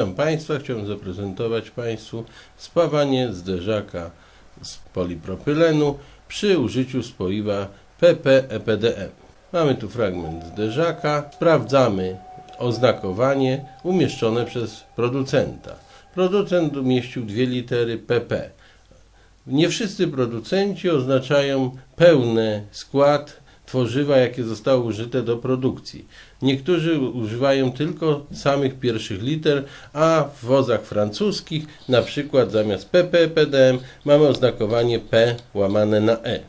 Witam Państwa, chciałem zaprezentować Państwu spawanie zderzaka z polipropylenu przy użyciu spoiwa PP-EPDM. Mamy tu fragment zderzaka, sprawdzamy oznakowanie umieszczone przez producenta. Producent umieścił dwie litery PP. Nie wszyscy producenci oznaczają pełny skład tworzywa, jakie zostało użyte do produkcji. Niektórzy używają tylko samych pierwszych liter, a w wozach francuskich, na przykład zamiast PP PDM, mamy oznakowanie P łamane na E.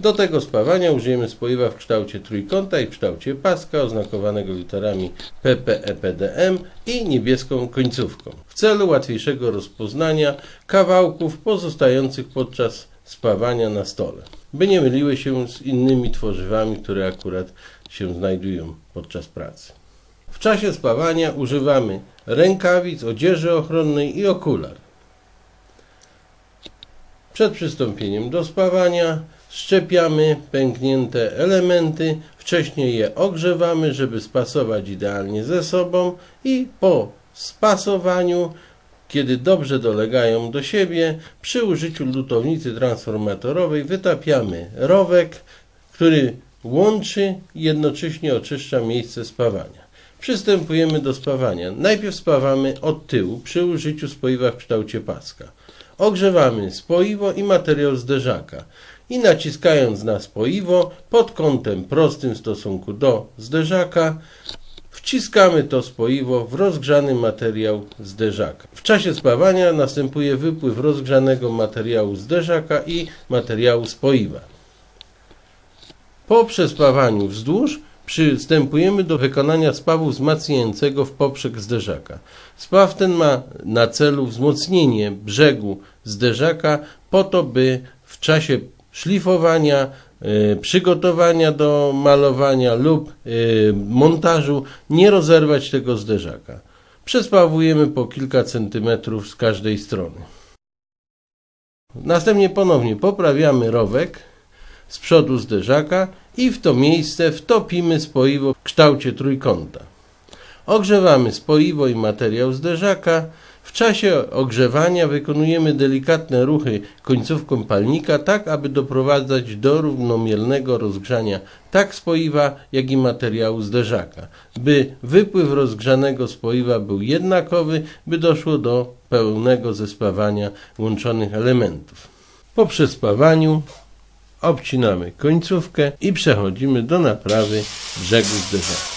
Do tego spawania użyjemy spoiwa w kształcie trójkąta i w kształcie paska oznakowanego literami PP EPDM i niebieską końcówką w celu łatwiejszego rozpoznania kawałków pozostających podczas spawania na stole, by nie myliły się z innymi tworzywami, które akurat się znajdują podczas pracy. W czasie spawania używamy rękawic, odzieży ochronnej i okular. Przed przystąpieniem do spawania szczepiamy pęknięte elementy, wcześniej je ogrzewamy, żeby spasować idealnie ze sobą i po spasowaniu, kiedy dobrze dolegają do siebie, przy użyciu lutownicy transformatorowej wytapiamy rowek, który łączy i jednocześnie oczyszcza miejsce spawania. Przystępujemy do spawania. Najpierw spawamy od tyłu przy użyciu spoiwa w kształcie paska. Ogrzewamy spoiwo i materiał zderzaka i naciskając na spoiwo pod kątem prostym w stosunku do zderzaka wciskamy to spoiwo w rozgrzany materiał zderzaka. W czasie spawania następuje wypływ rozgrzanego materiału zderzaka i materiału spoiwa. Po przespawaniu wzdłuż przystępujemy do wykonania spawu wzmacniającego w poprzek zderzaka. Spaw ten ma na celu wzmocnienie brzegu zderzaka po to, by w czasie szlifowania, przygotowania do malowania lub y, montażu nie rozerwać tego zderzaka. Przespawujemy po kilka centymetrów z każdej strony. Następnie ponownie poprawiamy rowek z przodu zderzaka i w to miejsce wtopimy spoiwo w kształcie trójkąta. Ogrzewamy spoiwo i materiał zderzaka. W czasie ogrzewania wykonujemy delikatne ruchy końcówką palnika, tak aby doprowadzać do równomiernego rozgrzania tak spoiwa, jak i materiału zderzaka, by wypływ rozgrzanego spoiwa był jednakowy, by doszło do pełnego zespawania łączonych elementów. Po przespawaniu obcinamy końcówkę i przechodzimy do naprawy brzegu zderzaka.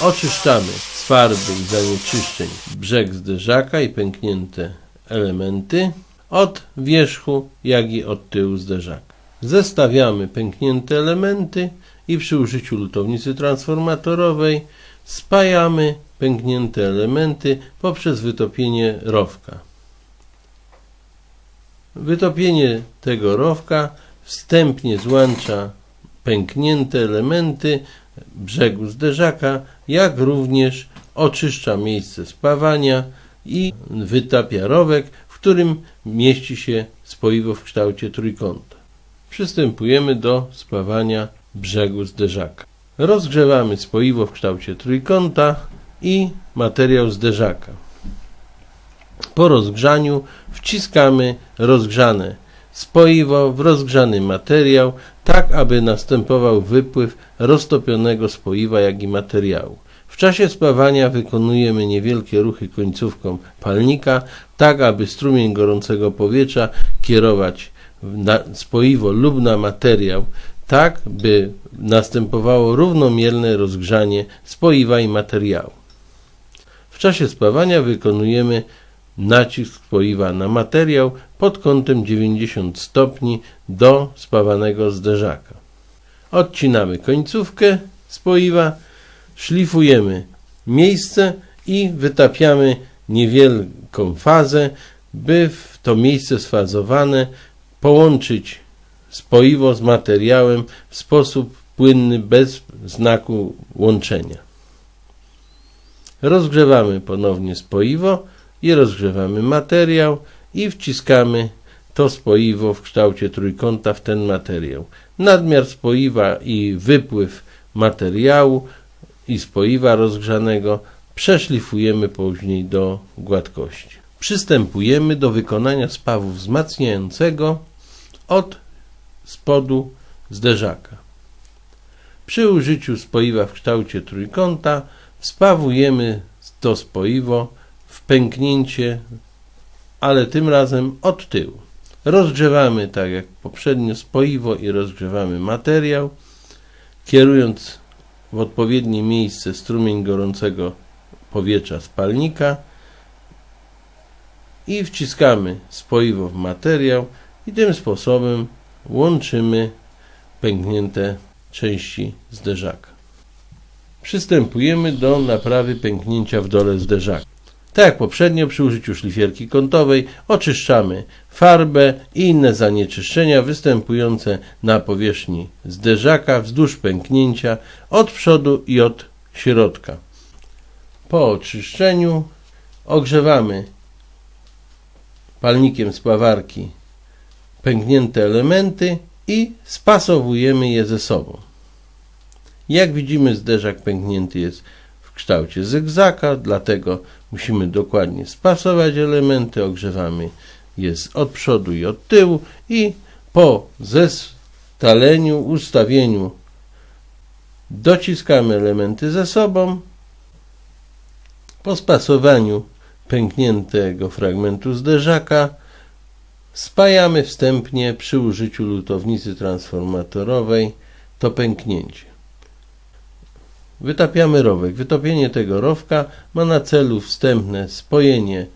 Oczyszczamy z farby i zanieczyszczeń brzeg zderzaka i pęknięte elementy od wierzchu, jak i od tyłu zderzaka. Zestawiamy pęknięte elementy i przy użyciu lutownicy transformatorowej spajamy pęknięte elementy poprzez wytopienie rowka. Wytopienie tego rowka wstępnie złącza pęknięte elementy brzegu zderzaka, jak również oczyszcza miejsce spawania i wytapia rowek, w którym mieści się spoiwo w kształcie trójkąta. Przystępujemy do spawania brzegu zderzaka. Rozgrzewamy spoiwo w kształcie trójkąta i materiał zderzaka. Po rozgrzaniu wciskamy rozgrzane spoiwo w rozgrzany materiał, tak aby następował wypływ roztopionego spoiwa, jak i materiału. W czasie spawania wykonujemy niewielkie ruchy końcówką palnika, tak aby strumień gorącego powietrza kierować na spoiwo lub na materiał, tak by następowało równomierne rozgrzanie spoiwa i materiału. W czasie spawania wykonujemy nacisk spoiwa na materiał pod kątem 90 stopni do spawanego zderzaka. Odcinamy końcówkę spoiwa, szlifujemy miejsce i wytapiamy niewielką fazę, by w to miejsce sfazowane połączyć spoiwo z materiałem w sposób płynny, bez znaku łączenia. Rozgrzewamy ponownie spoiwo i rozgrzewamy materiał i wciskamy to spoiwo w kształcie trójkąta w ten materiał. Nadmiar spoiwa i wypływ materiału i spoiwa rozgrzanego przeszlifujemy później do gładkości. Przystępujemy do wykonania spawu wzmacniającego od spodu zderzaka. Przy użyciu spoiwa w kształcie trójkąta spawujemy to spoiwo w pęknięcie, ale tym razem od tyłu. Rozgrzewamy tak jak poprzednio spoiwo i rozgrzewamy materiał, kierując w odpowiednie miejsce strumień gorącego powietrza spalnika i wciskamy spoiwo w materiał i tym sposobem łączymy pęknięte części zderzaka. Przystępujemy do naprawy pęknięcia w dole zderzaka. Tak jak poprzednio przy użyciu szlifierki kątowej oczyszczamy farbę i inne zanieczyszczenia występujące na powierzchni zderzaka wzdłuż pęknięcia od przodu i od środka. Po oczyszczeniu ogrzewamy palnikiem spawarki pęknięte elementy i spasowujemy je ze sobą. Jak widzimy zderzak pęknięty jest kształcie zygzaka, dlatego musimy dokładnie spasować elementy, ogrzewamy je od przodu i od tyłu i po zestaleniu, ustawieniu dociskamy elementy ze sobą. Po spasowaniu pękniętego fragmentu zderzaka spajamy wstępnie przy użyciu lutownicy transformatorowej to pęknięcie. Wytapiamy rowek. Wytopienie tego rowka ma na celu wstępne spojenie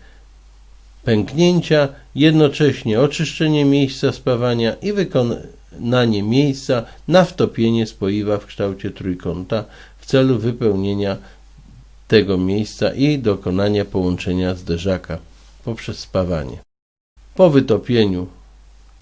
pęknięcia, jednocześnie oczyszczenie miejsca spawania i wykonanie miejsca na wtopienie spoiwa w kształcie trójkąta w celu wypełnienia tego miejsca i dokonania połączenia zderzaka poprzez spawanie. Po wytopieniu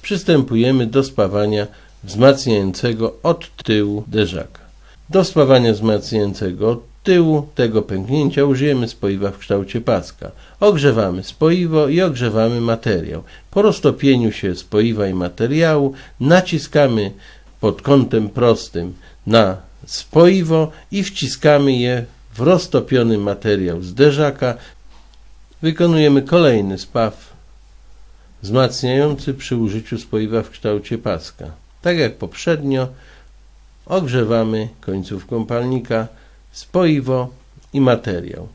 przystępujemy do spawania wzmacniającego od tyłu derzaka. Do spawania wzmacniającego tyłu tego pęknięcia użyjemy spoiwa w kształcie paska. Ogrzewamy spoiwo i ogrzewamy materiał. Po roztopieniu się spoiwa i materiału naciskamy pod kątem prostym na spoiwo i wciskamy je w roztopiony materiał zderzaka. Wykonujemy kolejny spaw wzmacniający przy użyciu spoiwa w kształcie paska. Tak jak poprzednio, ogrzewamy końcówką palnika spoiwo i materiał.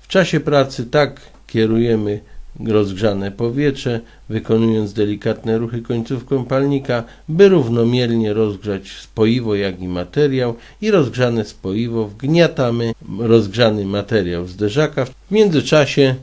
W czasie pracy tak kierujemy rozgrzane powietrze, wykonując delikatne ruchy końcówką palnika, by równomiernie rozgrzać spoiwo, jak i materiał i rozgrzane spoiwo wgniatamy rozgrzany materiał zderzaka. W międzyczasie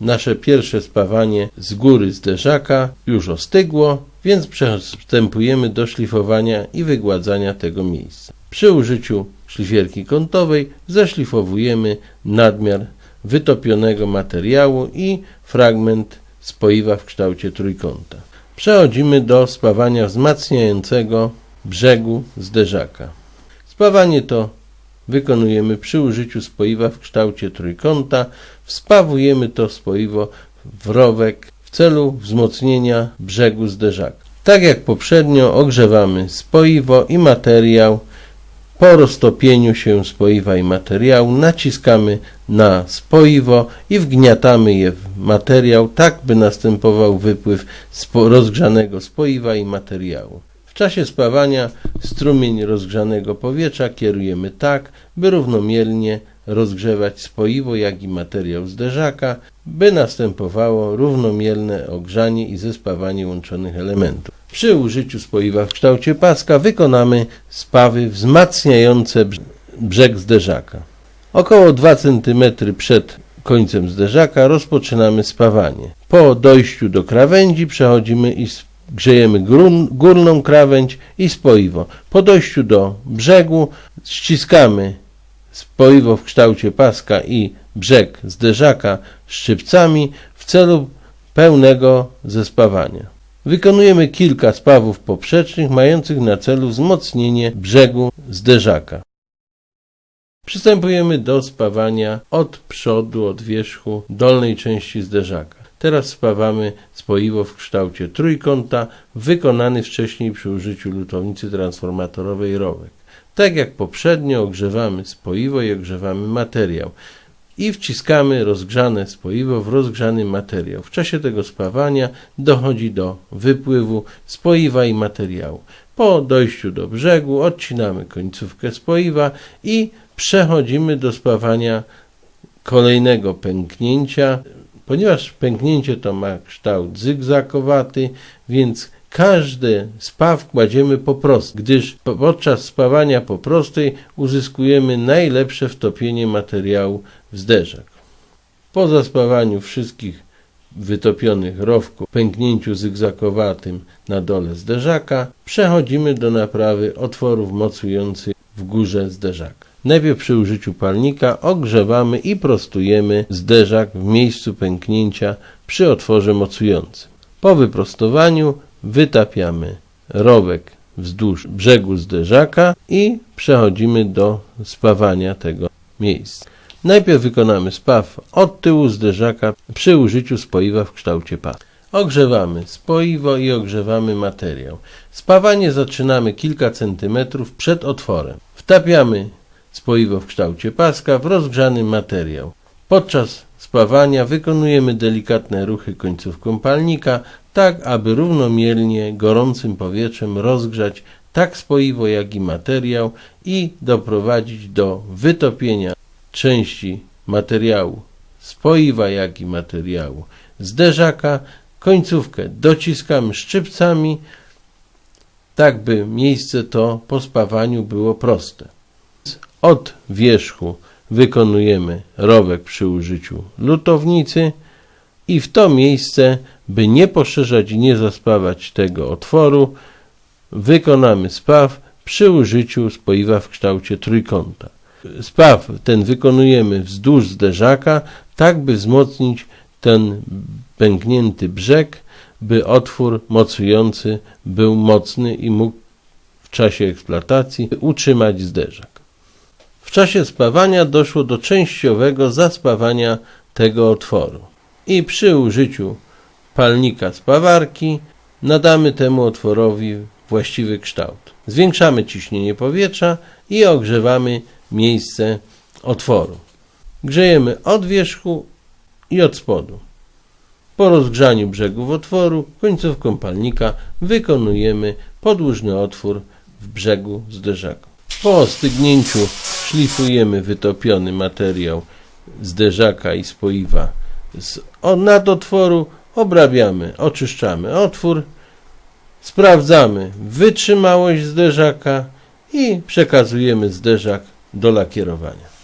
nasze pierwsze spawanie z góry zderzaka już ostygło, więc przystępujemy do szlifowania i wygładzania tego miejsca. Przy użyciu szlifierki kątowej zeszlifowujemy nadmiar wytopionego materiału i fragment spoiwa w kształcie trójkąta. Przechodzimy do spawania wzmacniającego brzegu zderzaka. Spawanie to wykonujemy przy użyciu spoiwa w kształcie trójkąta. Wspawujemy to spoiwo w rowek w celu wzmocnienia brzegu zderzaka. Tak jak poprzednio ogrzewamy spoiwo i materiał. Po roztopieniu się spoiwa i materiału naciskamy na spoiwo i wgniatamy je w materiał, tak by następował wypływ rozgrzanego spoiwa i materiału. Czasie spawania strumień rozgrzanego powietrza kierujemy tak, by równomiernie rozgrzewać spoiwo, jak i materiał zderzaka, by następowało równomierne ogrzanie i zespawanie łączonych elementów. Przy użyciu spoiwa w kształcie paska wykonamy spawy wzmacniające brz- brzeg zderzaka. Około 2 cm przed końcem zderzaka rozpoczynamy spawanie. Po dojściu do krawędzi przechodzimy i grzejemy górną krawędź i spoiwo. Po dojściu do brzegu ściskamy spoiwo w kształcie paska i brzeg zderzaka szczypcami w celu pełnego zespawania. Wykonujemy kilka spawów poprzecznych mających na celu wzmocnienie brzegu zderzaka. Przystępujemy do spawania od przodu, od wierzchu dolnej części zderzaka. Teraz spawamy spoiwo w kształcie trójkąta, wykonany wcześniej przy użyciu lutownicy transformatorowej rowek. Tak jak poprzednio ogrzewamy spoiwo i ogrzewamy materiał. i wciskamy rozgrzane spoiwo w rozgrzany materiał. W czasie tego spawania dochodzi do wypływu spoiwa i materiału. Po dojściu do brzegu odcinamy końcówkę spoiwa i przechodzimy do spawania kolejnego pęknięcia. Ponieważ pęknięcie to ma kształt zygzakowaty, więc każdy spaw kładziemy po prostu, gdyż po- podczas spawania po prostej uzyskujemy najlepsze wtopienie materiału w zderzak. Po zaspawaniu wszystkich wytopionych rowków, pęknięciu zygzakowatym na dole zderzaka, przechodzimy do naprawy otworów mocujących w górze zderzaka. Najpierw przy użyciu palnika ogrzewamy i prostujemy zderzak w miejscu pęknięcia przy otworze mocującym. Po wyprostowaniu wytapiamy rowek wzdłuż brzegu zderzaka i przechodzimy do spawania tego miejsca. Najpierw wykonamy spaw od tyłu zderzaka przy użyciu spoiwa w kształcie pas. Ogrzewamy spoiwo i ogrzewamy materiał. Spawanie zaczynamy kilka centymetrów przed otworem. Wtapiamy spoiwo w kształcie paska w rozgrzany materiał. Podczas spawania wykonujemy delikatne ruchy końcówką palnika, tak aby równomiernie gorącym powietrzem rozgrzać tak spoiwo jak i materiał i doprowadzić do wytopienia części materiału spoiwa jak i materiału zderzaka. Końcówkę dociskamy szczypcami, tak by miejsce to po spawaniu było proste. Od wierzchu wykonujemy rowek przy użyciu lutownicy i w to miejsce, by nie poszerzać i nie zaspawać tego otworu, wykonamy spaw przy użyciu spoiwa w kształcie trójkąta. Spaw ten wykonujemy wzdłuż zderzaka, tak by wzmocnić ten pęknięty brzeg, by otwór mocujący był mocny i mógł w czasie eksploatacji utrzymać zderzak. W czasie spawania doszło do częściowego zaspawania tego otworu i przy użyciu palnika spawarki nadamy temu otworowi właściwy kształt. Zwiększamy ciśnienie powietrza i ogrzewamy miejsce otworu. Grzejemy od wierzchu i od spodu. Po rozgrzaniu brzegów otworu końcówką palnika wykonujemy podłużny otwór w brzegu zderzaka. Po ostygnięciu szlifujemy wytopiony materiał zderzaka i spoiwa z o- nadotworu, obrabiamy, oczyszczamy otwór, sprawdzamy wytrzymałość zderzaka i przekazujemy zderzak do lakierowania.